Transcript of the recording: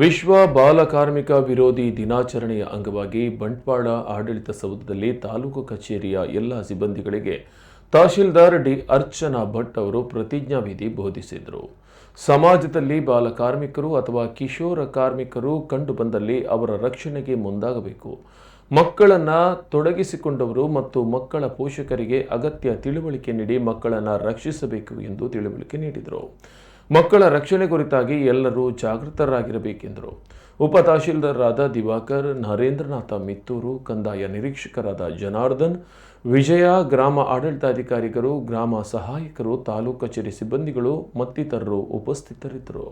ವಿಶ್ವ ಬಾಲಕಾರ್ಮಿಕ ವಿರೋಧಿ ದಿನಾಚರಣೆಯ ಅಂಗವಾಗಿ ಬಂಟ್ವಾಳ ಆಡಳಿತ ಸೌಧದಲ್ಲಿ ತಾಲೂಕು ಕಚೇರಿಯ ಎಲ್ಲ ಸಿಬ್ಬಂದಿಗಳಿಗೆ ತಹಶೀಲ್ದಾರ್ ಡಿ ಅರ್ಚನಾ ಭಟ್ ಅವರು ಪ್ರತಿಜ್ಞಾವಿಧಿ ಬೋಧಿಸಿದರು. ಸಮಾಜದಲ್ಲಿ ಬಾಲಕಾರ್ಮಿಕರು ಅಥವಾ ಕಿಶೋರ ಕಾರ್ಮಿಕರು ಕಂಡುಬಂದಲ್ಲಿ ಅವರ ರಕ್ಷಣೆಗೆ ಮುಂದಾಗಬೇಕು. ಮಕ್ಕಳನ್ನು ತೊಡಗಿಸಿಕೊಂಡವರು ಮತ್ತು ಮಕ್ಕಳ ಪೋಷಕರಿಗೆ ಅಗತ್ಯ ತಿಳುವಳಿಕೆ ನೀಡಿ ಮಕ್ಕಳನ್ನು ರಕ್ಷಿಸಬೇಕು ಎಂದು ತಿಳುವಳಿಕೆ ನೀಡಿದರು. ಮಕ್ಕಳ ರಕ್ಷಣೆ ಕುರಿತಾಗಿ ಎಲ್ಲರೂ ಜಾಗೃತರಾಗಿರಬೇಕೆಂದರು. ಉಪ ತಹಶೀಲ್ದಾರರಾದ ದಿವಾಕರ್, ನರೇಂದ್ರನಾಥ ಮಿತ್ತೂರು, ಕಂದಾಯ ನಿರೀಕ್ಷಕರಾದ ಜನಾರ್ದನ್, ವಿಜಯ ಗ್ರಾಮ ಆಡಳಿತಾಧಿಕಾರಿಗಳು, ಗ್ರಾಮ ಸಹಾಯಕರು, ತಾಲೂಕು ಕಚೇರಿ ಸಿಬ್ಬಂದಿಗಳು ಮತ್ತಿತರರು ಉಪಸ್ಥಿತರಿದ್ದರು.